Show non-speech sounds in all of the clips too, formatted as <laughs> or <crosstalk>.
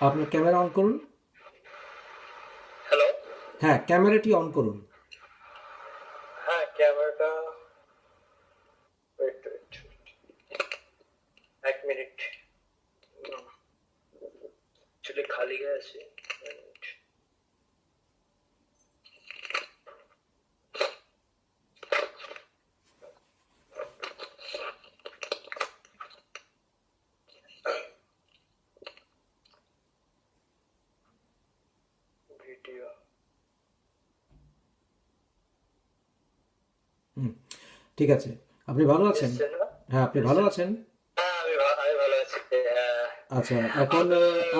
আপনার camera on করুন। হ্যাঁ ক্যামেরাটি অন করুন হ্যাঁ ক্যামেরাটা ওয়েট ওয়েট এক মিনিট অ্যাকচুয়ালি খালি হয়ে আছে Minute. ভিডিও হুম ঠিক আছে। আপনি ভালো আছেন? হ্যাঁ আপনি ভালো আছেন? হ্যাঁ আচ্ছা এখন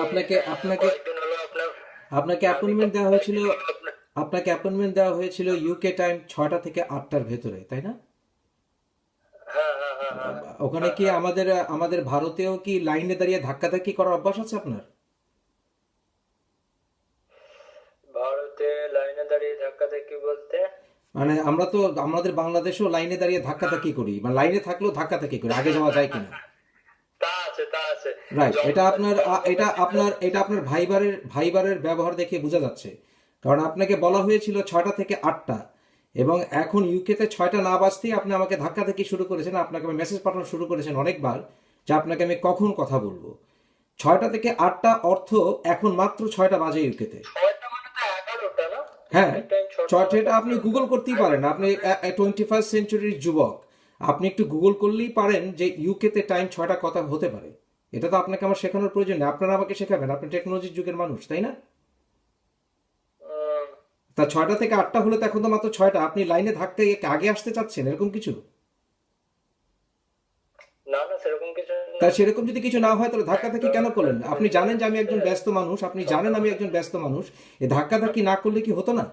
আপনাকে আপনাকে আপনাকে অ্যাপয়েন্টমেন্ট দেওয়া হয়েছিল আপনাকে অ্যাপয়েন্টমেন্ট দেওয়া হয়েছিল ইউকে টাইম ছটা থেকে আটটার ভেতরে তাই না? হ্যাঁ হ্যাঁ ওখানে কি আমাদের আমাদের ভারতেও কি লাইনে দাঁড়িয়ে ধাক্কাধাক্কি করার অভ্যাস আছে আপনার? মানে আমরা তো আমাদের বাংলাদেশেও লাইনে দাঁড়িয়ে ধাক্কাধাক্কি করি? মানে লাইনে থাকলেও ধাক্কা ধাক্কাধাক্কি করি? আগে যাওয়া যায় কিনা? রাইট এটা আপনার এটা আপনার এটা আপনার ভাইবারের ভাইবারের ব্যবহার দেখে বোঝা যাচ্ছে। কারণ আপনাকে বলা হয়েছিল ছয়টা থেকে আটটা এবং এখন ইউকেতে ছয়টা না বাজতেই আপনি আমাকে ধাক্কা থেকে শুরু করেছেন আপনাকে আমি মেসেজ পাঠানো শুরু করেছেন অনেকবার যে আপনাকে আমি কখন কথা বলব। ছয়টা থেকে আটটা অর্থ এখন মাত্র ছয়টা বাজে ইউকেতে হ্যাঁ ছটা ছয়টা আপনি গুগল করতেই পারেন। আপনি টোয়েন্টি ফার্স্ট সেঞ্চুরির যুবক। আপনি একটু গুগল করলেই পারেন যে ইউকেতে টাইম ছয়টা কথা হতে পারে। এটা তো আপনাকে আমার শেখানোর প্রয়োজন নেই। আপনারা আমাকে শেখাবেন। আপনি টেকনোলজির যুগের মানুষ তাই না? তা ছয়টা থেকে আটটা হলে তো এখন তো মাত্র ছয়টা। আপনি লাইনে থাকতে আগে আসতে চাচ্ছেন এরকম কিছু? না না সেরকম কিছু। তা সেরকম যদি কিছু না হয় তাহলে ধাক্কা ধাক্কি কেন করলেন? আপনি জানেন যে আমি একজন ব্যস্ত মানুষ আপনি জানেন আমি একজন ব্যস্ত মানুষ। এ ধাক্কা ধাক্কি না করলে কি হতো না?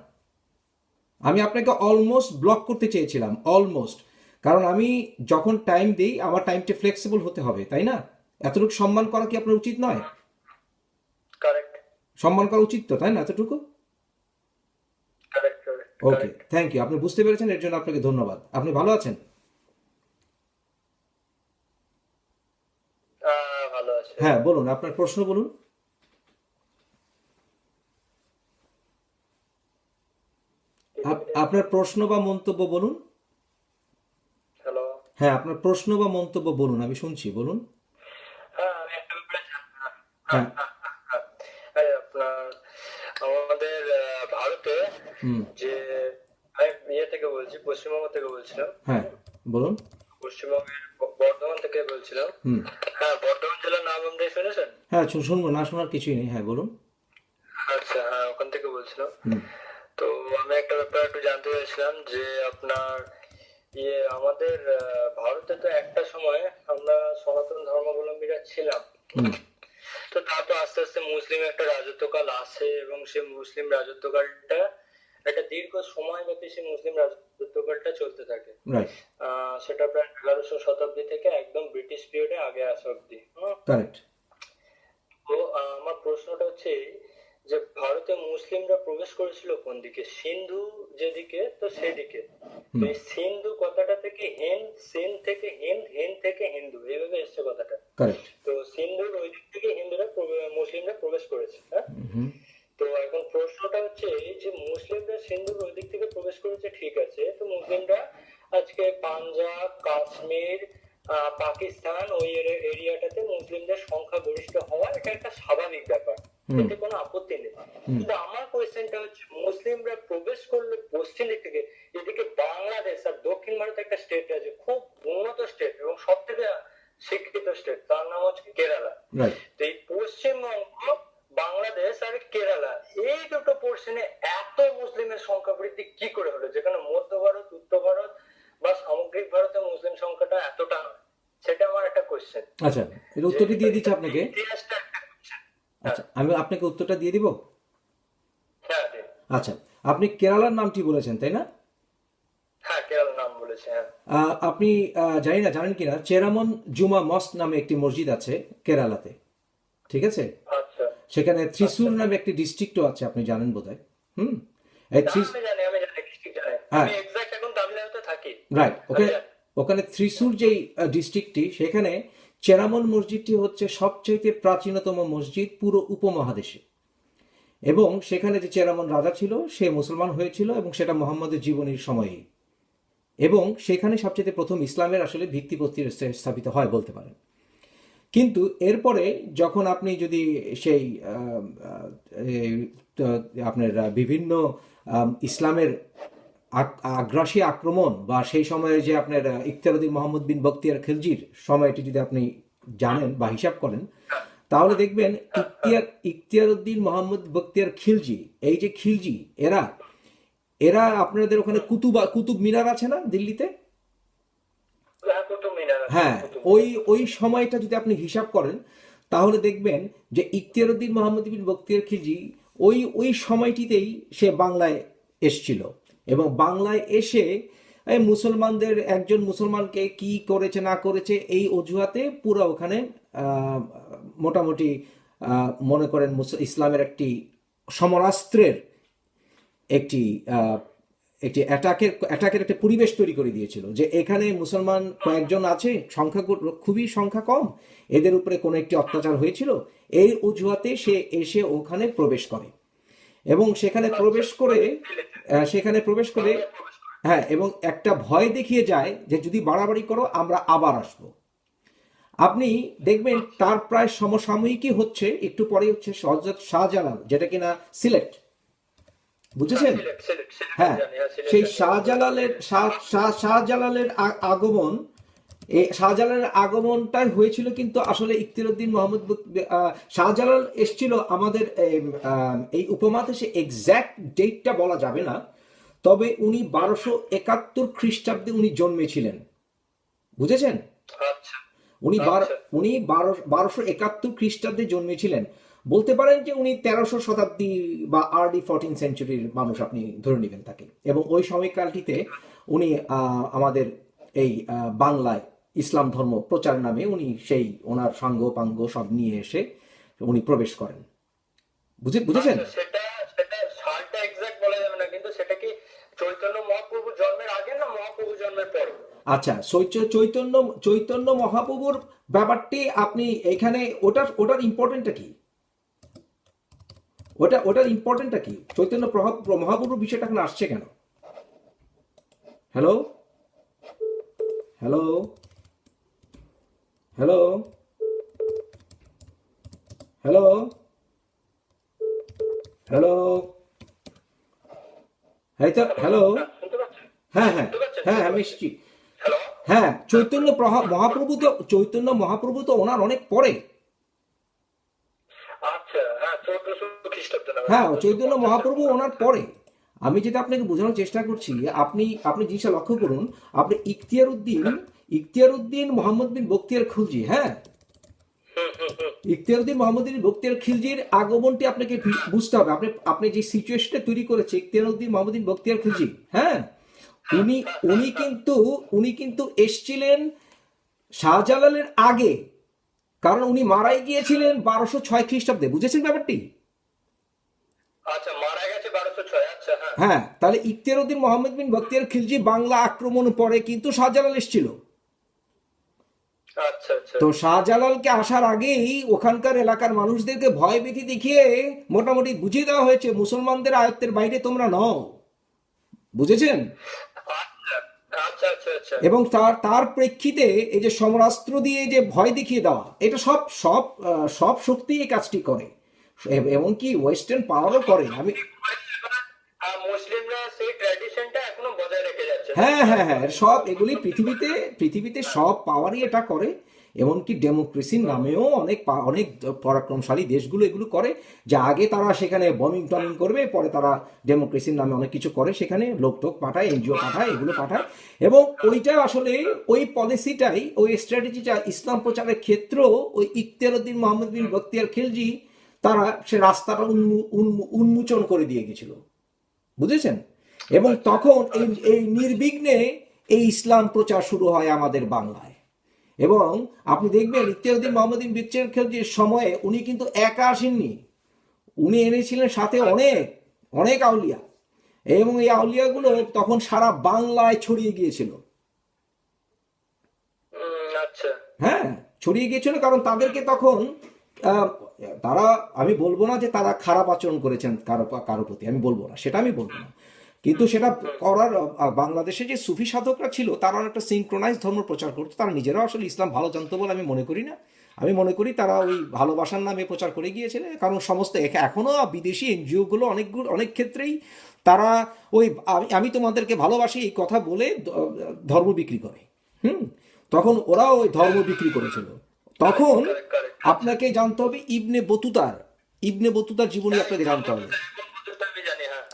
আমি আপনাকে অলমোস্ট ব্লক করতে চেয়েছিলাম অলমোস্ট কারণ আমি যখন টাইম দিই আমার টাইমটা ফ্লেক্সিবল হতে হবে তাই না? এতটুকু সম্মান করা কি আপনার উচিত নয়? সম্মান করা উচিত তো তাই না এতটুকু? ওকে থ্যাংক ইউ আপনি বুঝতে পেরেছেন এর জন্য আপনাকে ধন্যবাদ। আপনি ভালো আছেন? ভালো আছে হ্যাঁ বলুন আপনার প্রশ্ন বলুন। আপনার প্রশ্ন বা মন্তব্য বলুন। হ্যালো। হ্যাঁ আপনার প্রশ্ন বা মন্তব্য বলুন আমি শুনছি বলুন। হ্যাঁ। হ্যাঁ। <laughs> আপনার আমাদের ভারতে যে আমি ইয়ে থেকে বলছি পশ্চিমবঙ্গ থেকে বলছিলাম। হ্যাঁ বলুন। পশ্চিমবঙ্গের বর্ধমান থেকে বলছিলাম হ্যাঁ বর্ধমান জেলার নাম আপনি শুনেছেন? হ্যাঁ শুনব না শোনার কিছুই নেই। হ্যাঁ বলুন। আচ্ছা হ্যাঁ ওখান থেকে বলছিলাম তো আমি একটা ব্যাপার একটু জানতে চাইছিলাম যে আপনার ইয়ে আমাদের ভারতে তো একটা সময় আমরা সনাতন ধর্মাবলম্বীরা ছিলাম। তো তা তো আস্তে আস্তে মুসলিম একটা রাজত্বকাল আসে এবং সেই মুসলিম রাজত্বকালটা একটা দীর্ঘ সময় ব্যাপী সেই মুসলিম রাজত্বকালটা চলতে থাকে। আহ, সেটা প্রায় এগারোশো শতাব্দী থেকে একদম ব্রিটিশ পিরিয়ডে আগে আসা অব্দি তো আমার প্রশ্নটা হচ্ছে যে ভারতে মুসলিমরা প্রবেশ করেছিল কোন দিকে? সিন্ধু যেদিকে তো সেদিকে। তো এই সিন্ধু কথাটা থেকে হেন্দ সিন থেকে হিন্দ হিন্দ থেকে হিন্দু এইভাবে এসছে কথাটা। তো সিন্ধুর ওই দিক থেকে হিন্দুরা মুসলিমরা প্রবেশ করেছে হ্যাঁ? তো এখন প্রশ্নটা হচ্ছে এই যে মুসলিমরা সিন্ধুর ওই দিক থেকে প্রবেশ করেছে ঠিক আছে তো মুসলিমরা আজকে পাঞ্জাব কাশ্মীর পাকিস্তান ওই এরিয়াটাতে মুসলিমদের সংখ্যা গরিষ্ঠ হওয়া এটা একটা স্বাভাবিক ব্যাপার। এতে কোনো আপত্তি নেই। কিন্তু আমার কোয়েশ্চেনটা হচ্ছে মুসলিমরা প্রবেশ করলে পশ্চিম দিক থেকে এদিকে বাংলাদেশ আর দক্ষিণ ভারত একটা স্টেট আছে খুব উন্নত স্টেট এবং সব থেকে শিক্ষিত স্টেট তার নাম হচ্ছে কেরালা রাইট তো এই পশ্চিমবঙ্গ বাংলাদেশ আর কেরালা এই দুটো পোর্শনে এত মুসলিমের সংখ্যা বৃদ্ধি কি করে হলো যেখানে মধ্য ভারত উত্তর ভারত বা সামগ্রিক ভারতে মুসলিম সংখ্যাটা এতটা নয় সেটা আমার একটা কোশ্চেন আচ্ছা এর উত্তরটি দিয়ে দিচ্ছি আপনাকে। আচ্ছা আমি আপনাকে উত্তরটা দিয়ে দিব? হ্যাঁ আচ্ছা আপনি কেরালার নামটি বলেছেন তাই না? হ্যাঁ হ্যাঁ। আপনি জানি না জানেন কিনা চেরামন জুমা মস্ক নামে একটি মসজিদ আছে কেরালাতে। ঠিক আছে? আচ্ছা। সেখানে ত্রিশুর নামে একটি ডিস্ট্রিক্টও আছে আপনি জানেন বোধহয়। হুম? হ্যাঁ। রাইট ওখানে জানি। ওখানে ত্রিশুর যেই ডিস্ট্রিক্টটি সেখানে চেরামন মসজিদটি হচ্ছে সবচেয়ে প্রাচীনতম মসজিদ পুরো উপমহাদেশে। এবং সেখানে যে চেরামন রাজা ছিল, সে মুসলমান হয়েছিল এবং সেটা মোহাম্মদের জীবনীর সময়েই এবং সেখানে সবচেয়ে প্রথম ইসলামের আসলে ভিত্তিপ্রস্তি স্থাপিত হয় বলতে পারেন। কিন্তু এরপরে যখন আপনি যদি সেই আপনার বিভিন্ন ইসলামের আগ্রাসী আক্রমণ বা সেই সময়ে যে আপনার ইখতিয়ারুদ্দিন মোহাম্মদ বিন বখতিয়ার খিলজির সময়টি যদি আপনি জানেন বা হিসাব করেন তাহলে দেখবেন ইখতিয়ার ইখতিয়ারুদ্দিন মোহাম্মদ বখতিয়ার খিলজি এই যে খিলজি এরা এরা আপনাদের ওখানে কুতুবা কুতুব মিনার আছে না দিল্লিতে? হ্যাঁ হ্যাঁ ওই ওই সময়টা যদি আপনি হিসাব করেন তাহলে দেখবেন যে ইখতিয়ারুদ্দিন মোহাম্মদ বিন বক্তিয়ার খিলজি ওই ওই সময়টিতেই সে বাংলায় এসছিল। এবং বাংলায় এসে মুসলমানদের একজন মুসলমানকে কি করেছে, না করেছে, এই অজুহাতে পুরো ওখানে মোটামুটি মনে করেন ইসলামের একটি সমরাস্ত্রের একটি একটি অ্যাটাকের অ্যাটাকের একটা পরিবেশ তৈরি করে দিয়েছিল যে এখানে মুসলমান কয়েকজন আছে, সংখ্যা খুবই সংখ্যা কম, এদের উপরে কোনো একটি অত্যাচার হয়েছিল, এই অজুহাতে সে এসে ওখানে প্রবেশ করে। এবং সেখানে প্রবেশ করে সেখানে প্রবেশ করে হ্যাঁ এবং একটা ভয় দেখিয়ে যায় যে যদি বাড়াবাড়ি করো আমরা আবার আসব। আপনি দেখবেন তার প্রায় সমসাময়িকই হচ্ছে একটু পরে হচ্ছে হযরত শাহজালাল যেটা কিনা সিলেট। বুঝেছেন? হ্যাঁ হ্যাঁ, সিলেট সেই শাহজালালের শাহ- শাহ- শাহজালালের আগমন শাহজালালের আগমনটাই হয়েছিল কিন্তু আসলে ইখতিয়ারউদ্দিন মোহাম্মদ শাহজালাল এসছিল আমাদের এই উপমহাদেশে এক্স্যাক্ট ডেটটা বলা যাবে না তবে উনি বারোশো একাত্তর খ্রিস্টাব্দে উনি জন্মেছিলেন। বুঝেছেন? আচ্ছা। উনি বারো আচ্ছা। উনি বারো বারোশো একাত্তর খ্রিস্টাব্দে জন্মেছিলেন। বলতে পারেন যে উনি তেরোশো শতাব্দী বা আর্লি ফোরটিন সেঞ্চুরির মানুষ আপনি ধরে নেবেন তাকে। এবং ওই সময়কালটিতে উনি আমাদের এই বাংলায় ইসলাম ধর্ম প্রচার নামে উনি সেই ওনার সাঙ্গ পাঙ্গ সব নিয়ে এসে উনি প্রবেশ করেন। বুঝে বুঝেছেন? আচ্ছা, সেটা সেটা সালটা এক্সাক্ট বলা যাবে না কিন্তু সেটা কি চৈতন্য মহাপ্রভু জন্মের আগে না মহাপ্রভু জন্মের পরে? আচ্ছা চৈতন্য চৈতন্য মহাপ্রভুর ব্যাপারটি আপনি এখানে ওটার ওটার ইম্পর্টেন্টটা কি? ওটা ওটার ইম্পর্টেন্টটা কি? চৈতন্য মহাপ্রভুর বিষয়টা এখন আসছে কেন? Hello hello hello hello hello হ্যাঁ হ্যালো হ্যাঁ হ্যাঁ হ্যাঁ আমি এসছি হ্যাঁ চৈতন্য প্রভা- মহাপ্রভু তো চৈতন্য মহাপ্রভু তো ওনার অনেক পরে। আচ্ছা হ্যাঁ হ্যাঁ চৈতন্য মহাপ্রভু ওনার পরে। আমি যেটা আপনাকে বোঝানোর চেষ্টা করছি আপনি আপনি জিনিসটা লক্ষ্য করুন আপনি ইখতিয়ার উদ্দিন ইখতিয়ার উদ্দিন মোহাম্মদ বিন বক্তিয়ার খুলজি হ্যাঁ? ইখতিয়ার উদ্দিন মোহাম্মদ বিন বক্তিয়ার খিলজির আগমনটি আপনাকে বুঝতে হবে। আপনি আপনি যে সিচুয়েশনটা তৈরি করেছে ইখতিয়ার উদ্দিন মোহাম্মদ বিন বক্তিয়ার খিলজি হ্যাঁ? উনি উনি কিন্তু উনি কিন্তু এসছিলেন শাহজালালের আগে। কারণ উনি মারাই গিয়েছিলেন বারোশো ছয় খ্রিস্টাব্দে। বুঝেছেন ব্যাপারটি? আচ্ছা আচ্ছা হ্যাঁ। হ্যাঁ তাহলে ইখতিয়ার উদ্দিন মোহাম্মদ বিন বখতিয়ার খিলজি বাংলা আক্রমণ পরে কিন্তু শাহজালাল এসেছিল। তো শাহজালালকে আসার আগেই ওখানকার এলাকার মানুষদেরকে ভয় ভীতি দেখিয়ে মোটামুটি বুঝিয়ে দেওয়া হয়েছে মুসলমানদের আয়ত্তের বাইরে তোমরা নও। বুঝেছেন? আচ্ছা আচ্ছা আচ্ছা আচ্ছা। এবং তার তার প্রেক্ষিতে এই যে সমরাস্ত্র দিয়ে যে ভয় দেখিয়ে দেওয়া এটা সব সব সব শক্তি এই কাজটি করে। এ- এমনকি ওয়েস্টার্ন পাওয়ারও করে। আমি মুসলিমরা সেই ট্র্যাডিশনটা এখনও বজায় রেখে যাচ্ছে হ্যাঁ হ্যাঁ হ্যাঁ সব এগুলি পৃথিবীতে পৃথিবীতে সব পাওয়ারই এটা করে, এমনকি ডেমোক্রেসির নামেও অনেক অনেক পরাক্রমশালী দেশগুলো এগুলো করে, যে আগে তারা সেখানে বমিং টমিং করবে, পরে তারা ডেমোক্রেসির নামে অনেক কিছু করে, সেখানে লোক টোক পাঠায় এনজিও পাঠায়, এগুলো পাঠায়, এবং ওইটা আসলে ওই পলিসিটাই ওই স্ট্র্যাটেজিটা ইসলাম প্রচারের ক্ষেত্র ওই ইখতিয়ারউদ্দিন মোহাম্মদ বিন বখতিয়ার খিলজি, তারা সে রাস্তাটা উন্মু- উন্মু- উন্মোচন করে দিয়ে গেছিল। বুঝেছেন? এবং তখন এই এই নির্বিঘ্নে এই ইসলাম প্রচার শুরু হয় আমাদের বাংলায়। এবং আপনি দেখবেন ইত্যাদি মোহাম্মদিন বিচ্ছের সময়ে উনি কিন্তু একা আসেননি। উনি এনেছিলেন সাথে অনেক অনেক আউলিয়া। এবং এই আউলিয়াগুলো তখন সারা বাংলায় ছড়িয়ে গিয়েছিল। আচ্ছা। হ্যাঁ ছড়িয়ে গিয়েছিল কারণ তাদেরকে তখন আহ, তারা আমি বলব না যে তারা খারাপ আচরণ করেছেন কারও কারও প্রতি আমি বলব না সেটা আমি বলব না। কিন্তু সেটা করার বাংলাদেশে যে সুফি সাধকরা ছিল তারা একটা সিঙ্ক্রোনাইজ ধর্ম প্রচার করতো। তারা নিজেরাও আসলে ইসলাম ভালো জানতো বলে আমি মনে করি না। আমি মনে করি তারা ওই ভালোবাসার নামে প্রচার করে গিয়েছিলেন কারণ সমস্ত এখ- এখনও বিদেশি এনজিওগুলো অনেকগুলো অনেক ক্ষেত্রেই তারা ওই আমি- তোমাদেরকে ভালোবাসি এই কথা বলে ধর্ম বিক্রি করে। হুম? তখন ওরাও ওই ধর্ম বিক্রি করেছিল। তখন. আপনাকে জানতে হবে ইবনে বতুতার ইবনে বতুতার জীবনী আপনাকে জানতে হবে।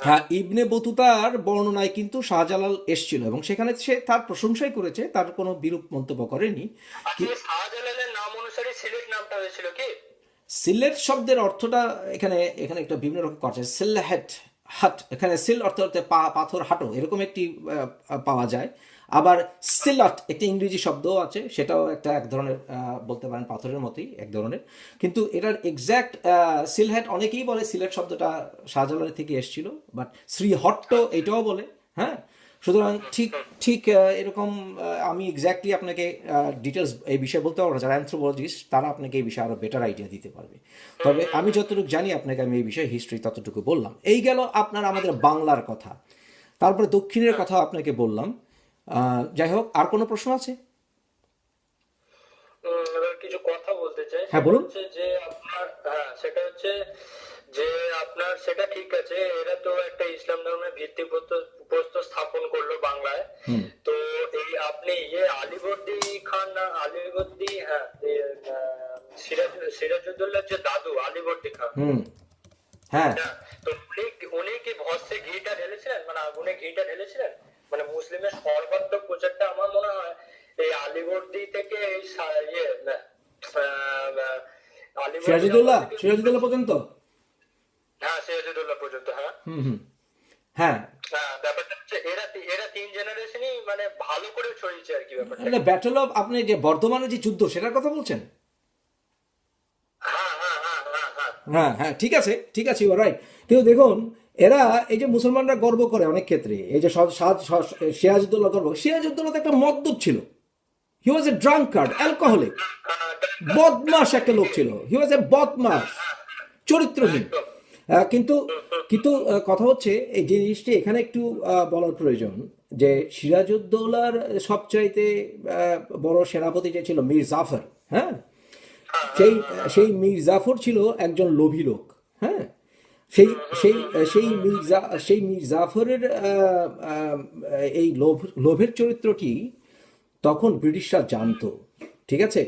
হ্যাঁ ইবনে বতুতার বর্ণনায় কিন্তু শাহজালাল এসছিল এবং সেখানে সে তার প্রশংসাই করেছে তার কোনো বিরূপ মন্তব্য করেনি। শাহজালালের নাম অনুসারে সিলেট নামটা হয়েছিল কি? সিলেট শব্দের অর্থটা এখানে এখানে একটা বিভিন্ন রকম করছে সিলহেট হাট এখানে সিল অর্থ অর্থে পা পাথর হাটো এরকম একটি পাওয়া যায়। আবার সিলট একটি ইংরেজি শব্দও আছে, সেটাও একটা এক ধরনের বলতে পারেন পাথরের মতোই, এক ধরনের। কিন্তু এটার এক্স্যাক্ট সিলহেট অনেকেই বলে সিলেট শব্দটা শাহজালালের থেকে এসেছিল বাট শ্রীহট্ট এটাও বলে হ্যাঁ? সুতরাং ঠিক ঠিক এরকম আমি এক্স্যাক্টলি আপনাকে ডিটেলস এই বিষয়ে বলতে পারব যারা অ্যান্থ্রোপোলজিস্ট তারা আপনাকে এই বিষয়ে আরও বেটার আইডিয়া দিতে পারবে। তবে আমি যতটুকু জানি, আপনাকে আমি এই বিষয়ে হিস্ট্রি ততটুকু বললাম। এই গেল আপনার আমাদের বাংলার কথা। তারপরে দক্ষিণের কথা আপনাকে বললাম। যাই হোক আর কোনো প্রশ্ন আছে? কিছু কথা বলতে চাই। হ্যাঁ, বলুন। যে আপনার হ্যাঁ সেটা হচ্ছে যে আপনার সেটা ঠিক আছে এরা তো একটা ইসলাম ধর্মের ভিত্তি প্রস্তর স্থাপন করল বাংলায়। তো এই আপনি ইয়ে আলিবর্দি খান না আলিবর্দি হ্যাঁ সিরাজ সিরাজউদ্দৌলার যে দাদু আলিবর্দি খান। হ্যাঁ। হ্যাঁ, তো উনি উনি কি ভস্যে ঘিটা ঢেলেছিলেন? মানে আগুনে ঘিটা ঢেলেছিলেন? মানে মুসলিমের সর্বাত্মক প্রচারটা আমার মনে হয় এই আলিবর্দি থেকে এই ইয়ে সিরাজুদ্দৌলা? সিরাজুদ্দৌলা পর্যন্ত? হ্যাঁ পর্যন্ত হ্যাঁ। হুম হ্যাঁ। হ্যাঁ, ব্যাপারটা হচ্ছে এরা এরা তিন জেনারেশনই মানে ভালো করে ছড়িয়েছে আর কি ব্যাপারটা। এটা ব্যাটল অফ আপনি যে বর্ধমানে যে যুদ্ধ সেটার কথা বলছেন? হ্যাঁ হ্যাঁ হ্যাঁ হ্যাঁ হ্যাঁ। হ্যাঁ হ্যাঁ ঠিক আছে ঠিক আছে ইউ রাইট কিন্তু দেখুন এরা এই যে মুসলমানরা গর্ব করে অনেক ক্ষেত্রে, এই যে সিরাজউদ্দৌলা গর্ব সিরাজউদ্দৌলা একটা মদ্যপ ছিল। He was a drunkard alcoholic বদমাস একটা লোক ছিল। হি ওয়াজ এ বদমাস চরিত্রহীন। কিন্তু কিন্তু কথা হচ্ছে, এই জিনিসটি এখানে একটু বলার প্রয়োজন যে সিরাজউদ্দৌলার সবচাইতে বড় সেনাপতি যে ছিল, মীর জাফর হ্যাঁ? সেই সেই মীর জাফর ছিল একজন লোভী লোক। সেই সেই সেই মীর জা- সেই মীর জাফরের আহ, আহ, এই লোভ লোভের চরিত্রটি তখন ব্রিটিশরা জানতো ঠিক আছে?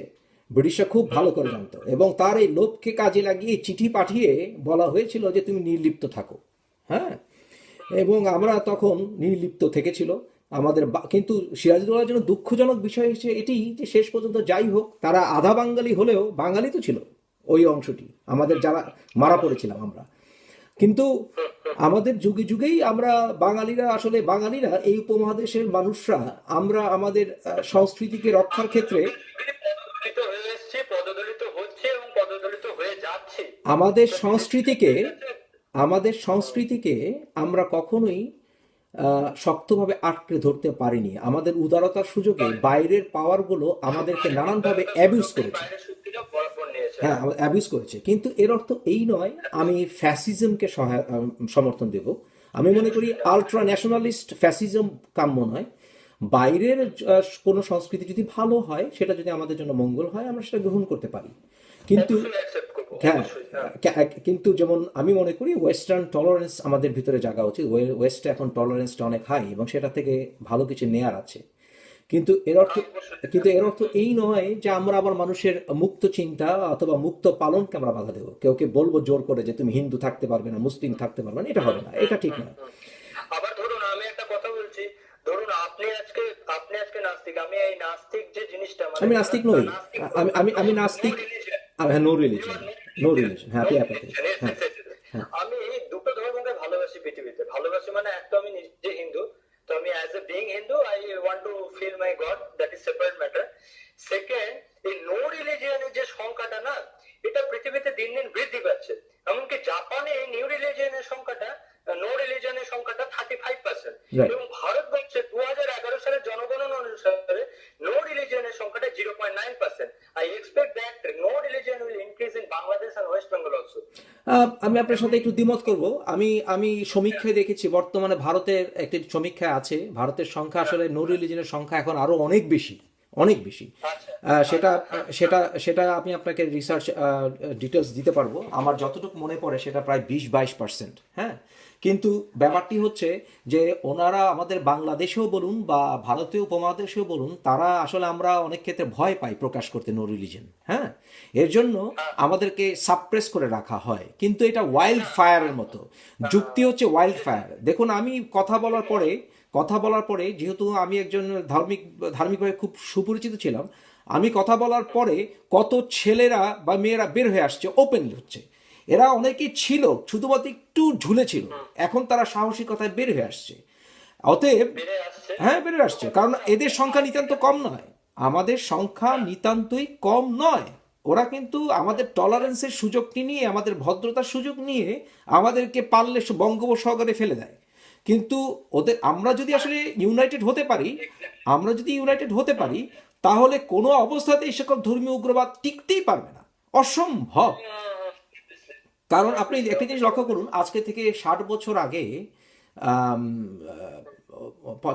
ব্রিটিশরা খুব ভালো করে জানতো এবং তার এই লোভকে কাজে লাগিয়ে চিঠি পাঠিয়ে বলা হয়েছিল যে তুমি নির্লিপ্ত থাকো হ্যাঁ? এবং আমরা তখন নির্লিপ্ত থেকেছিল আমাদের কিন্তু সিরাজউদ্দৌলার জন্য দুঃখজনক বিষয় হচ্ছে এটি যে শেষ পর্যন্ত যাই হোক তারা আধা বাঙালি হলেও বাঙালি তো ছিল ওই অংশটি আমাদের যারা মারা পড়েছিলাম আমরা। কিন্তু আমাদের যুগে যুগেই আমরা বাঙালিরা আসলে বাঙালিরা, এই উপমহাদেশের মানুষরা, আমরা আমাদের সংস্কৃতিকে রক্ষার ক্ষেত্রে আমাদের সংস্কৃতিকে আমাদের সংস্কৃতিকে আমরা কখনোই শক্তভাবে আটকে ধরতে পারিনি। আমাদের উদারতার সুযোগে বাইরের পাওয়ারগুলো আমাদেরকে নানানভাবে অ্যাবিউজ করেছে বাইরের শক্তিটা বরাবর নিয়েছে হ্যাঁ অ্যাবিউজ করেছে। কিন্তু এর অর্থ এই নয় আমি ফ্যাসিজমকে সমর্থন দেব। আমি মনে করি আলট্রা ন্যাশনালিস্ট ফ্যাসিজম কাম্য নয়। বাইরের কোনো সংস্কৃতি যদি ভালো হয় সেটা যদি আমাদের জন্য মঙ্গল হয় আমরা সেটা গ্রহণ করতে পারি। কিন্তু হ্যাঁ হ্যাঁ। কিন্তু যেমন আমি মনে করি ওয়েস্টার্ন টলারেন্স আমাদের ভিতরে জাগা উচিত। ওয়ে- ওয়েস্টে এখন টলারেন্সটা অনেক হাই এবং সেটা থেকে ভালো কিছু নেয়ার আছে। কিন্তু এর অর্থ কিন্তু এর অর্থ এই নয় যে আমরা আবার মানুষের মুক্ত চিন্তা অথবা মুক্ত পালনকে আমরা বাধা দেবো। কেউকে বলব জোর করে যে তুমি হিন্দু থাকতে পারবে না মুসলিম থাকতে পারবে না এটা হবে না এটা ঠিক না। আবার ধরুন আমি একটা কথা বলছি ধরুন আপনি আজকে আপনি আজকে নাস্তিক আমি এই নাস্তিক যে জিনিসটা মানে আমি নাস্তিক নই আমি আমি আমি নাস্তিক হ্যাঁ নো রিলিজন নো রিলিজন হ্যাঁ পেয়াপাতে religion, yes, হ্যাঁ want to feel my God, that is separate matter. Second, in no religion is just আমি আপনার সাথে একটু দ্বিমত করব। আমি আমি সমীক্ষায় দেখেছি বর্তমানে ভারতের একটি সমীক্ষায় আছে ভারতের সংখ্যা আসলে নো রিলিজনের সংখ্যা এখন আরও অনেক বেশি অনেক বেশি। আচ্ছা সেটা সেটা সেটা আমি আপনাকে রিসার্চ ডিটেলস দিতে পারব। আমার যতটুকু মনে পড়ে সেটা প্রায় বিশ বাইশ পার্সেন্ট হ্যাঁ? কিন্তু ব্যাপারটি হচ্ছে যে ওনারা আমাদের বাংলাদেশেও বলুন বা ভারতীয় উপমহাদেশেও বলুন, তারা আসলে আমরা অনেক ক্ষেত্রে ভয় পাই প্রকাশ করতে নো রিলিজন হ্যাঁ? এর জন্য আমাদেরকে সাপ্রেস করে রাখা হয়। কিন্তু এটা ওয়াইল্ড ফায়ারের মতো। যুক্তি হচ্ছে ওয়াইল্ড ফায়ার দেখুন, আমি কথা বলার পরে, কথা বলার পরে যেহেতু আমি একজন ধার্মিক, ধার্মিকভাবে খুব সুপরিচিত ছিলাম, আমি কথা বলার পরে কত ছেলেরা বা মেয়েরা বের হয়ে আসছে ওপেনলি হচ্ছে। এরা অনেকেই ছিল শুধুমাত্র একটু ঝুলে ছিল। এখন তারা সাহসিকতায় বের হয়ে আসছে। অতএব হ্যাঁ বেড়ে আসছে। কারণ এদের সংখ্যা নিতান্ত কম নয়। আমাদের সংখ্যা নিতান্তই কম নয়। ওরা কিন্তু আমাদের টলারেন্সের সুযোগটি নিয়ে আমাদের ভদ্রতার সুযোগ নিয়ে আমাদেরকে পারলে বঙ্গোপসাগরে ফেলে দেয়। কিন্তু ওদের আমরা যদি আসলে ইউনাইটেড হতে পারি আমরা যদি ইউনাইটেড হতে পারি তাহলে কোনো অবস্থাতেই সকল ধর্মীয় উগ্রবাদ টিকতেই পারবে না। অসম্ভব। কারণ আপনি একটা জিনিস লক্ষ্য করুন, আজকে থেকে ষাট বছর আগে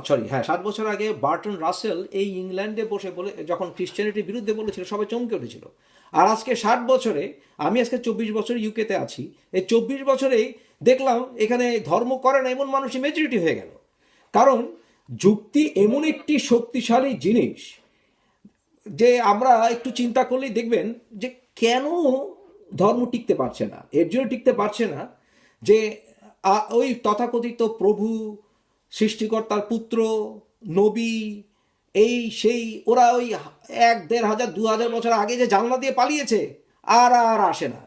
সরি হ্যাঁ ষাট বছর আগে বার্টন রাসেল এই ইংল্যান্ডে বসে বলে, যখন খ্রিশ্চানিটির বিরুদ্ধে বলেছিল, সবাই চমকে উঠেছিল। আর আজকে ষাট বছরে, আমি আজকে চব্বিশ বছর ইউকেতে আছি, এই চব্বিশ বছরেই দেখলাম এখানে ধর্ম করে না, এমন মানুষই মেজরিটি হয়ে গেল। কারণ যুক্তি এমন একটি শক্তিশালী জিনিস, যে আমরা একটু চিন্তা করলেই দেখবেন যে কেন ধর্ম টিকতে পারছে না। এর জন্য টিকতে পারছে না যে ওই তথাকথিত প্রভু, সৃষ্টিকর্তার পুত্র, নবী, এই, সেই, ওরা ওই এক, দেড় হাজার, দু হাজার বছর আগে যে জানলা দিয়ে পালিয়েছে, আর আর আসে না।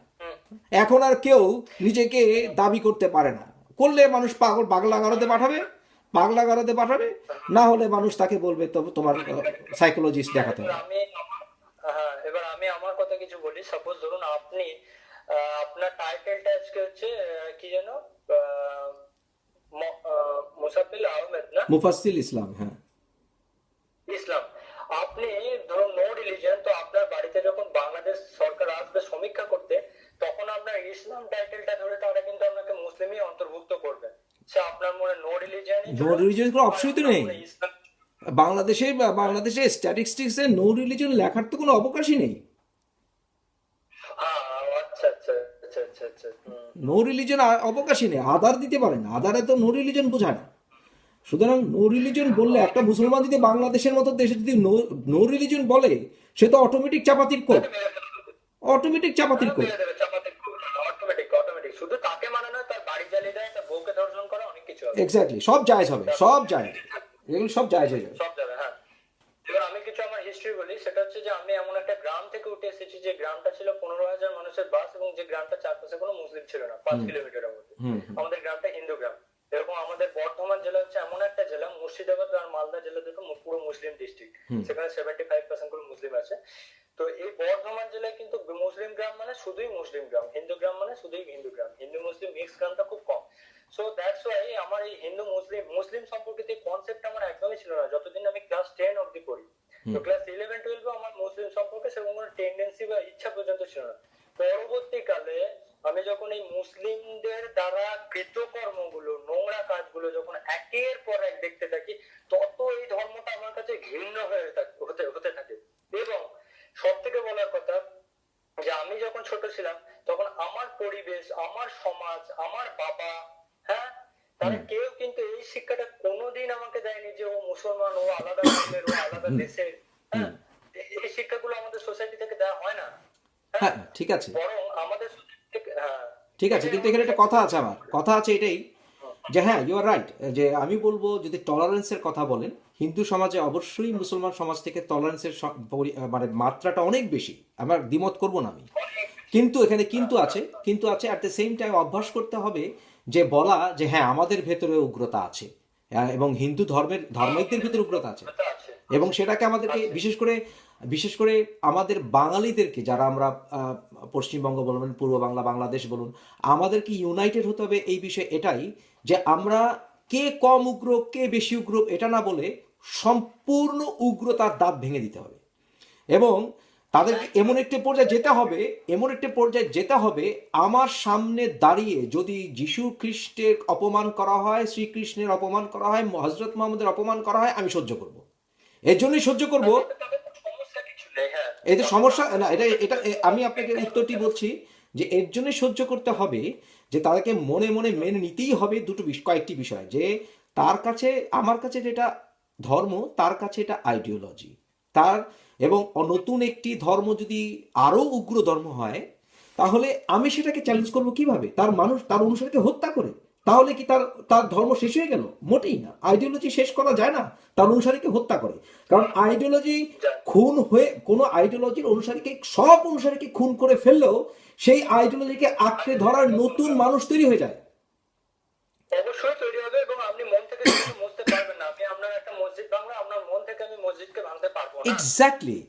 এখন আর কেউ নিজেকে দাবি করতে পারে না। করলে মানুষ পাগল, পাগলা গারদে পাঠাবে, পাগলা গারদে পাঠাবে, না হলে মানুষ তাকে বলবে তোমার সাইকোলজিস্ট দেখাতে হবে। হ্যাঁ এবার আমি আমার কথা কিছু বলি। সাপোজ ধরুন আপনি আপনার টাইটেলটা আজকে হচ্ছে কি যেন মুসাফিল আহমেদ না? মুফাসিল ইসলাম হ্যাঁ। ইসলাম। আপনি ধরুন নো রিলিজিয়ন তো আপনার বাড়িতে যখন বাংলাদেশ সরকার আসবে সমীক্ষা করতে তখন আপনার ইসলাম টাইটেলটা ধরে তারা কিন্তু আপনাকে মুসলিমই অন্তর্ভুক্ত করবে। সে আপনার মনে নো রিলিজিয়ন No religion কোনো option-ই তো নেই। বাংলাদেশে বাংলাদেশে স্ট্যাটিস্টিক্সে নো রিলিজন লেখার তো কোনো অবকাশই নেই। আচ্ছা আচ্ছা আচ্ছা আচ্ছা। নো রিলিজন অবকাশই নেই আধার দিতে পারে না আধারে তো নো রিলিজন বোঝায় না। সুতরাং নো রিলিজন বললে একটা মুসলমান যদি বাংলাদেশের মতো দেশে যদি নো রিলিজন বলে সে তো অটোমেটিক চাপাতির কোপ অটোমেটিক চাপাতির কোপ চাপাতি অটোমেটিক অটোমেটিক শুধু তাকে মানে না তার বাড়ি জ্বালিয়ে দেয় তার বউকে ধর্ষণ করা অনেক কিছু এক্স্যাক্টলি সব জায়েজ হবে সব জায়েজ। এগুলো সব জায়েজ হয়ে যাবে। সব যাবে হ্যাঁ। এবার আমি কিছু আমার হিস্ট্রি বলি সেটা হচ্ছে যে আমি এমন একটা গ্রাম থেকে উঠে এসেছি যে গ্রামটা ছিল পনেরো হাজার মানুষের বাস এবং যে গ্রামটা চারপাশে কোনো মুসলিম ছিল না পাঁচ কিলোমিটারের মধ্যে আমাদের গ্রামটা হিন্দু গ্রাম। এরকম আমাদের বর্ধমান জেলা হচ্ছে এমন একটা জেলা মুর্শিদাবাদ আর মালদা জেলা দুটো পুরো মুসলিম ডিস্ট্রিক্ট সেখানে সেভেন্টি ফাইভ পার্সেন্ট করে মুসলিম আছে। তো এই বর্ধমান জেলায় কিন্তু মুসলিম গ্রাম মানে শুধুই মুসলিম গ্রাম হিন্দু গ্রাম মানে শুধুই হিন্দু গ্রাম। হিন্দু মুসলিম মিক্স গ্রামটা খুব কম। সো দ্যাটস ওয়াই আমার এই হিন্দু মুসলিম মুসলিম সম্পর্কিত কনসেপ্ট আমার একদমই ছিল না। যতদিন আমি ক্লাস টেন অব্দি পড়ি তো ক্লাস ইলেভেন টুয়েলভে আমার মুসলিম সম্পর্কে সেরকম কোনো টেন্ডেন্সি বা ইচ্ছা পর্যন্ত ছিল না। পরবর্তীকালে আমি যখন এই মুসলিমদের দ্বারা কৃতকর্মগুলো নোংরা কাজগুলো যখন একের পর এক দেখতে থাকি তত এই ধর্মটা আমার কাছে ঘৃণ্য হয়ে থাক- হতে হতে থাকে। এবং সব থেকে বলার কথা যে আমি যখন ছোট ছিলাম তখন আমার পরিবেশ আমার সমাজ আমার বাবা তারা কেউ কিন্তু এই শিক্ষাটা কোনোদিন আমাকে দেয়নি যে ও মুসলমান ও আলাদা ধর্মের ও আলাদা দেশের। হ্যাঁ এই শিক্ষাগুলো আমাদের সোসাইটি থেকে দেওয়া হয় না। হ্যাঁ ঠিক আছে। বরং আমাদের হ্যাঁ। ঠিক আছে কিন্তু এখানে একটা কথা আছে আমার। কথা আছে এটাই যে হ্যাঁ ইউ আর রাইট যে আমি বলব যদি টলারেন্সের কথা বলেন হিন্দু সমাজে অবশ্যই মুসলমান সমাজ থেকে টলারেন্সের মানে মাত্রাটা অনেক বেশি। আমার দ্বিমত করব না আমি। কিন্তু এখানে কিন্তু আছে কিন্তু আছে অ্যাট দ্য সেম টাইম অভ্যাস করতে হবে যে বলা যে হ্যাঁ আমাদের ভেতরে উগ্রতা আছে এবং হিন্দু ধর্মের ধর্মিকদের ভিতরে উগ্রতা আছে। এবং সেটাকে আমাদেরকে বিশেষ করে বিশেষ করে আমাদের বাঙালিদেরকে, যারা আমরা পশ্চিমবঙ্গ বলুন, পূর্ব বাংলা, বাংলাদেশ বলুন, আমাদেরকে ইউনাইটেড হতে হবে এই বিষয়ে এটাই যে আমরা কে কম উগ্র, কে বেশি উগ্র, এটা না বলে সম্পূর্ণ উগ্রতার দাঁত ভেঙে দিতে হবে। এবং তাদেরকে এমন একটি পর্যায়ে যেতে হবে এমন একটি পর্যায়ে যেতে হবে আমার সামনে দাঁড়িয়ে যদি যিশু খ্রিস্টের অপমান করা হয় শ্রীকৃষ্ণের অপমান করা হয় হজরত মোহাম্মদের অপমান করা হয় আমি সহ্য করব। এর জন্যই সহ্য করব। তবে তো সমস্যা কিছু নেই হ্যাঁ। সমস্যা না এটা এটা আমি আপনাকে উত্তরটি বলছি যে এর জন্য সহ্য করতে হবে যে তাদেরকে মনে মনে মেনে নিতেই হবে দুটো কয়েকটি বিষয়। যে তার কাছে আমার কাছে যেটা ধর্ম তার কাছে এটা আইডিওলজি তার এবং নতুন একটি ধর্ম যদি আরও উগ্র ধর্ম হয়, তাহলে আমি সেটাকে চ্যালেঞ্জ করব কীভাবে? তার মানুষ, তার অনুসারীকে হত্যা করে? তাহলে কি তার তার ধর্ম শেষ হয়ে গেল? মোটেই না। আইডিওলজি শেষ করা যায় না। তার অনুসারীকে হত্যা করে। কারণ আইডিওলজি খুন হয়ে, কোনো আইডিওলজির অনুসারীকে, সব অনুসারীকে খুন করে ফেললেও সেই আইডিওলজিকে আঁকড়ে ধরার নতুন মানুষ তৈরি হয়ে যায়। অবশ্যই তৈরি হবে এবং আপনি মন থেকে কিছু মুছতে পারবেন না আমি আপনার একটা মসজিদ ভাঙলে আপনার মন থেকে আমি মসজিদকে ভাঙতে পারব না। এক্স্যাক্টলি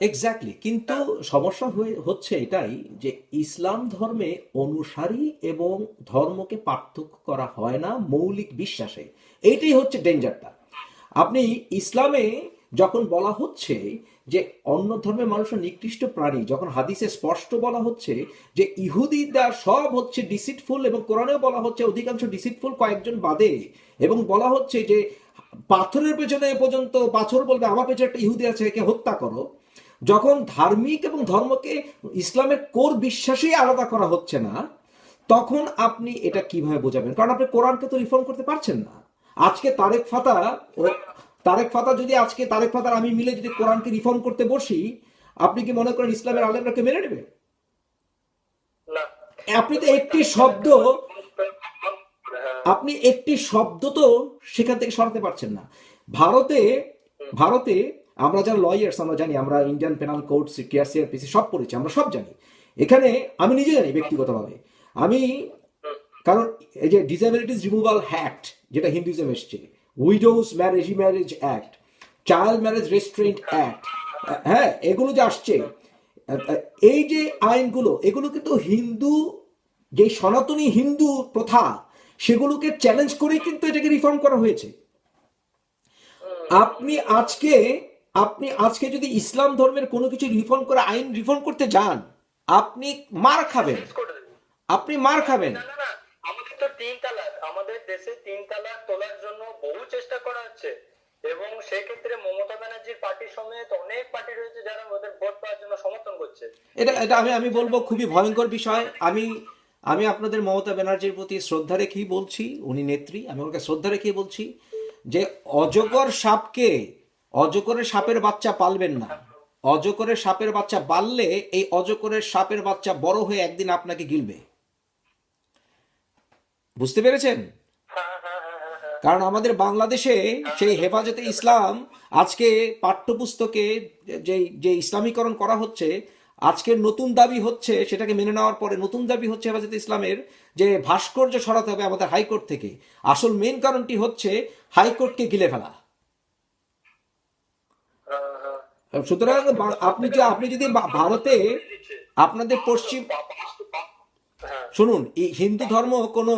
এক্স্যাক্টলি কিন্তু সমস্যা হয়ে হচ্ছে এটাই যে ইসলাম ধর্মে অনুসারী এবং ধর্মকে পার্থক্য করা হয় না মৌলিক বিশ্বাসে। এইটাই হচ্ছে ডেঞ্জারটা। আপনি ইসলামে যখন বলা হচ্ছে যে অন্য ধর্মের মানুষের নিকৃষ্ট প্রাণী যখন হাদিসে স্পষ্ট বলা হচ্ছে যে ইহুদিরা সব হচ্ছে ডিসিটফুল এবং কোরআনেও বলা হচ্ছে অধিকাংশ ডিসিটফুল কয়েকজন বাদে এবং বলা হচ্ছে যে পাথরের পেছনে পর্যন্ত পাথর বলবে আমার পেছনে একটা ইহুদি আছে একে হত্যা করো। যখন ধার্মিক এবং ধর্মকে ইসলামের কোর বিশ্বাসেই আলাদা করা হচ্ছে না তখন আপনি এটা কীভাবে বোঝাবেন? কারণ আপনি কোরআনকে তো রিফর্ম করতে পারছেন না। আজকে তারেক ফাতা তারেক ফাতা যদি আজকে তারেক ফাতার আমি মিলে যদি কোরআনকে রিফর্ম করতে বসি আপনি কি মনে করেন ইসলামের আলেমরাকে মেনে নেবে? আপনি তো একটি শব্দ আপনি একটি শব্দ তো সেখান থেকে সরাতে পারছেন না। ভারতে ভারতে আমরা যারা লয়ার্স আমরা জানি, আমরা ইন্ডিয়ান পেনাল কোড সিআরপিসি সব পড়েছি, আমরা সব জানি। এখানে আমি নিজে জানি ব্যক্তিগতভাবে। আমি কারণ এই যে ডিসেবিলিটিস রিমুভাল হ্যাক্ট যেটা হিন্দুইজম এসছে widows marriage marriage act child marriage restraint act হ্যাঁ এগুলো যে আসছে, এই যে আইনগুলো এগুলো কিন্তু হিন্দু যে সনাতনী হিন্দু প্রথা সেগুলোকে চ্যালেঞ্জ করেই কিন্তু এটাকে রিফর্ম করা হয়েছে। আপনি আজকে আপনি আজকে যদি ইসলাম ধর্মের কোনো কিছু রিফর্ম করে আইন রিফর্ম করতে যান আপনি মার খাবেন। করে। আপনি মার খাবেন। আমাদের তো তিন তালাক আমাদের দেশে তিন তালাক তোলার জন্য বহু চেষ্টা করা হচ্ছে। এবং সেক্ষেত্রে মমতা ব্যানার্জির পার্টি সমেত অনেক পার্টি রয়েছে যারা ওদের ভোট পাওয়ার জন্য সমর্থন করছে। এটা এটা আমি আমি বলব খুবই ভয়ঙ্কর বিষয়। আমি আমি আপনাদের মমতা ব্যানার্জির প্রতি শ্রদ্ধা রেখেই বলছি, উনি নেত্রী, আমি ওকে শ্রদ্ধা রেখেই বলছি যে অজগর সাপকে অজগরের সাপের বাচ্চা পালবেন না। অজগরের সাপের বাচ্চা পাললে এই অজগরের সাপের বাচ্চা বড় হয়ে একদিন আপনাকে গিলবে। বুঝতে পেরেছেন? কারণ আমাদের বাংলাদেশে সেই হেফাজতে ইসলাম আজকে পাঠ্যপুস্তকে যে যে ইসলামীকরণ করা হচ্ছে আজকের নতুন দাবি হচ্ছে সেটাকে মেনে নেওয়ার পরে নতুন দাবি হচ্ছে হেফাজতে ইসলামের যে ভাস্কর্য সরাতে হবে আমাদের হাইকোর্ট থেকে। আসল মেন কারণটি হচ্ছে হাইকোর্টকে গিলে ফেলা। হ্যাঁ, হ্যাঁ। সুতরাং আপনি যে আপনি যদি ভারতে আপনাদের পশ্চিম হ্যাঁ। শুনুন হিন্দু ধর্ম কোনো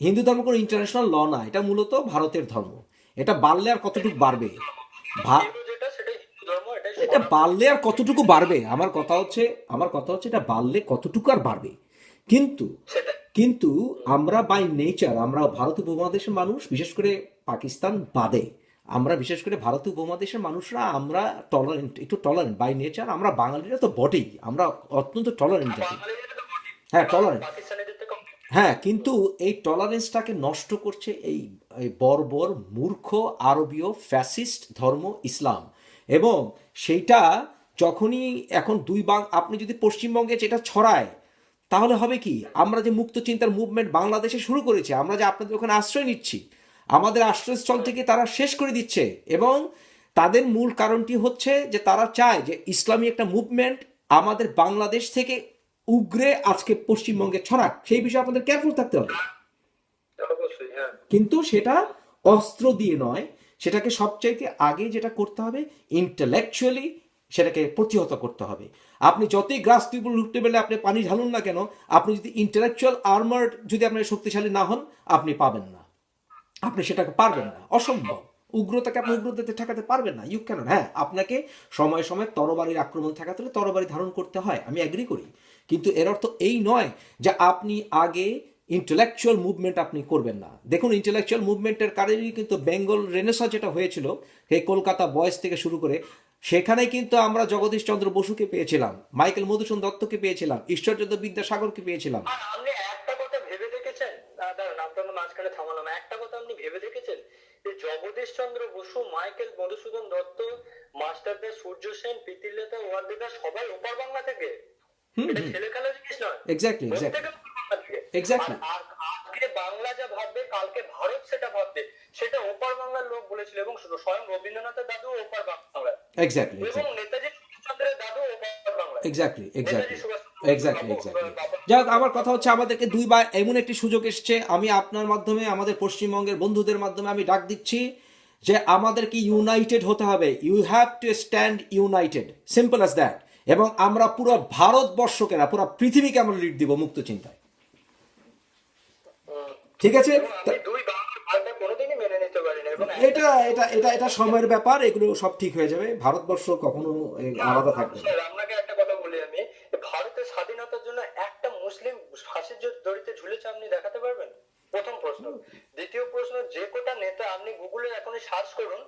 হিন্দু ধর্ম কোনো ইন্টারন্যাশনাল ল না এটা মূলত ভারতের ধর্ম। এটা বাড়লে আর কতটুকু বাড়বে ভা- হিন্দু যেটা সেটাই হিন্দু ধর্ম এটাই এটা বাড়লে আর কতটুকু বাড়বে? আমার কথা হচ্ছে, আমার কথা হচ্ছে এটা বাড়লে কতটুকু আর বাড়বে? কিন্তু কিন্তু আমরা বাই নেচার আমরা ভারতীয় উপমহাদেশের মানুষ, বিশেষ করে পাকিস্তান বাদে, আমরা বিশেষ করে ভারতীয় উপমহাদেশের মানুষরা আমরা টলারেন্ট একটু টলারেন্ট বাই নেচার আমরা বাঙালিরা তো বটেই, আমরা অত্যন্ত টলারেন্ট জাতি। হ্যাঁ টলারেন্ট হ্যাঁ কিন্তু এই টলারেন্সটাকে নষ্ট করছে এই বর্বর মূর্খ আরবীয় ফ্যাসিস্ট ধর্ম ইসলাম। এবং সেইটা যখনই এখন দুই বাং আপনি যদি পশ্চিমবঙ্গে যেটা ছড়ায় তাহলে হবে কি? আমরা যে মুক্ত চিন্তার মুভমেন্ট বাংলাদেশে শুরু করেছি আমরা যে আপনাদের ওখানে আশ্রয় নিচ্ছি আমাদের আশ্রয়স্থল থেকে তারা শেষ করে দিচ্ছে এবং তাদের মূল কারণটি হচ্ছে যে তারা চায় যে ইসলামী একটা মুভমেন্ট আমাদের বাংলাদেশ থেকে উগ্রে আজকে পশ্চিমবঙ্গে ছড়াক। সেই বিষয়ে আপনাদের কেয়ারফুল থাকতে হবে। হ্যাঁ। কিন্তু সেটা অস্ত্র দিয়ে নয় সেটাকে সবচাইতে আগে যেটা করতে হবে ইন্টেলেকচুয়ালি সেটাকে প্রতিহত করতে হবে। আপনি যতই গ্রাস টিউবুল উঠতে পেলে আপনি পানি ঢালুন না কেন, আপনি যদি ইন্টেলেকচুয়াল আর্মার্ড যদি আপনার শক্তিশালী না হন, আপনি পাবেন না। আপনি সেটাকে পারবেন না। অসম্ভব। উগ্রতাকে আপনি উগ্রতাতে ঠেকাতে পারবেন না। ইউ কেন হ্যাঁ আপনাকে সময় সময় তরবারির আক্রমণ ঠেকাতে হলে তরবারি ধারণ করতে হয়। আমি অ্যাগ্রি করি। কিন্তু এর অর্থ এই নয় যে আপনি আগে ইন্টেলেকচুয়াল মুভমেন্ট আপনি করবেন না। দেখুন ইন্টেলেকচুয়াল মুভমেন্টের কারণেই কিন্তু বেঙ্গল রেনেসা যেটা হয়েছিল এই কলকাতা বয়স থেকে শুরু করে সেখানে কিন্তু আমরা জগদীশ চন্দ্র বসুকে পেয়েছিলাম মাইকেল মধুসূদন দত্তকে পেয়েছিলাম ঈশ্বরচন্দ্র বিদ্যাসাগরকে পেয়েছিলাম। আপনি একটা কথা ভেবে দেখেছেন? দাঁড়ান আপনাকে মাঝখানে থামালাম। একটা কথা আপনি ভেবে দেখেছেন? যে জগদীশ চন্দ্র বসু মাইকেল মধুসূদন দত্ত মাস্টারদের সূর্য সেন পিতিলেতা ওয়ার্দিকা সবাই ওপার বাংলা থেকে? এটা জিনিস নয়। এক্স্যাক্টলি এক্স্যাক্টলি বাংলা আজকে বাংলা যা ভাববে কালকে ভারত সেটা ভাববে সেটা ওপার বাংলার লোক বলেছিল এবং স্বয়ং রবীন্দ্রনাথের দাদু ওপার এক্স্যাক্টলি এবং নেতাজি সুভাষচন্দ্রের দাদু ওপার বাংলায় এক্স্যাক্টলি এক্স্যাক্টলি এক্স্যাক্টলি এক্স্যাক্টলি বাবা- আমার কথা হচ্ছে আমাদেরকে দুইবার এমন একটি সুযোগ এসছে। আমি আপনার মাধ্যমে আমাদের পশ্চিমবঙ্গের বন্ধুদের মাধ্যমে আমি ডাক দিচ্ছি যে আমাদেরকে ইউনাইটেড হতে হবে। You have to stand united simple as that এবং আমরা পুরো ভারতবর্ষকে না পুরো পৃথিবীকে আমরা লিড দিব মুক্ত চিন্তায় হুম। ঠিক আছে এবং আমি দুই বাংলার ভাগটা কোনোদিনই মেনে নিতে পারি না এবং এটা এটা এটা এটা সময়ের ব্যাপার এগুলো সব ঠিক হয়ে যাবে। ভারতবর্ষ কখনো আলাদা থাকবে না। আপনাকে একটা কথা বলি আমি। ভারতের স্বাধীনতার জন্য একটা মুসলিম ফাঁসির জ- দড়িতে ঝুলেছে আপনি দেখাতে পারবেন? প্রথম প্রশ্ন। দ্বিতীয় প্রশ্ন যে কোটা নেতা আপনি গুগলে এখনই সার্চ করুন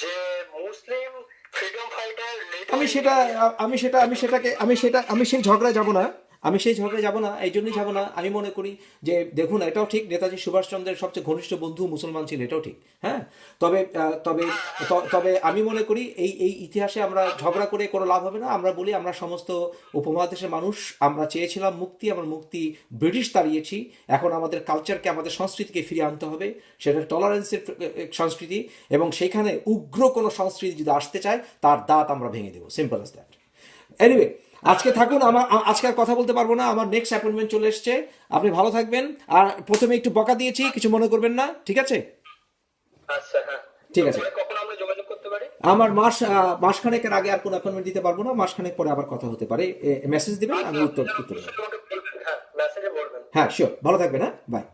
যে মুসলিম ফ্রিডম ফাইটার আমি সেটা আমি সেটা আমি সেটাকে আমি সেটা আমি সেই ঝগড়ায় যাব না। আমি সেই ঝগড়ায় যাব না, এই জন্যই যাব না। আমি মনে করি যে, দেখুন, এটাও ঠিক, নেতাজি সুভাষচন্দ্রের সবচেয়ে ঘনিষ্ঠ বন্ধু মুসলমান ছিল এটাও ঠিক হ্যাঁ? তবে তবে তবে আমি মনে করি এই এই ইতিহাসে আমরা ঝগড়া করে কোনো লাভ হবে না। আমরা বলি আমরা সমস্ত উপমহাদেশের মানুষ, আমরা চেয়েছিলাম মুক্তি, আমরা মুক্তি ব্রিটিশ তাড়িয়েছি। এখন আমাদের কালচারকে আমাদের সংস্কৃতিকে ফিরিয়ে আনতে হবে। সেটা টলারেন্সের সংস্কৃতি এবং সেখানে উগ্র কোনো সংস্কৃতি যদি আসতে চায়, তার দাঁত আমরা ভেঙে দেবো। সিম্পল অ্যাজ দ্যাট এনিওয়ে আজকে থাকুন আমার আজকে আর কথা বলতে পারব না। আমার নেক্সট অ্যাপয়েন্টমেন্ট চলে এসছে। আপনি ভালো থাকবেন। আর প্রথমে একটু বকা দিয়েছি কিছু মনে করবেন না ঠিক আছে? আচ্ছা হ্যাঁ। ঠিক আছে। আমরা মাস মাসখানেকের আগে আর কোনো অ্যাপয়েন্টমেন্ট দিতে পারব না মাসখানেক পরে আবার কথা হতে পারে। মেসেজ দিবেন আমি উত্তর উত্তর। আমাকে হ্যাঁ হ্যাঁ শিওর ভালো থাকবেন হ্যাঁ বাই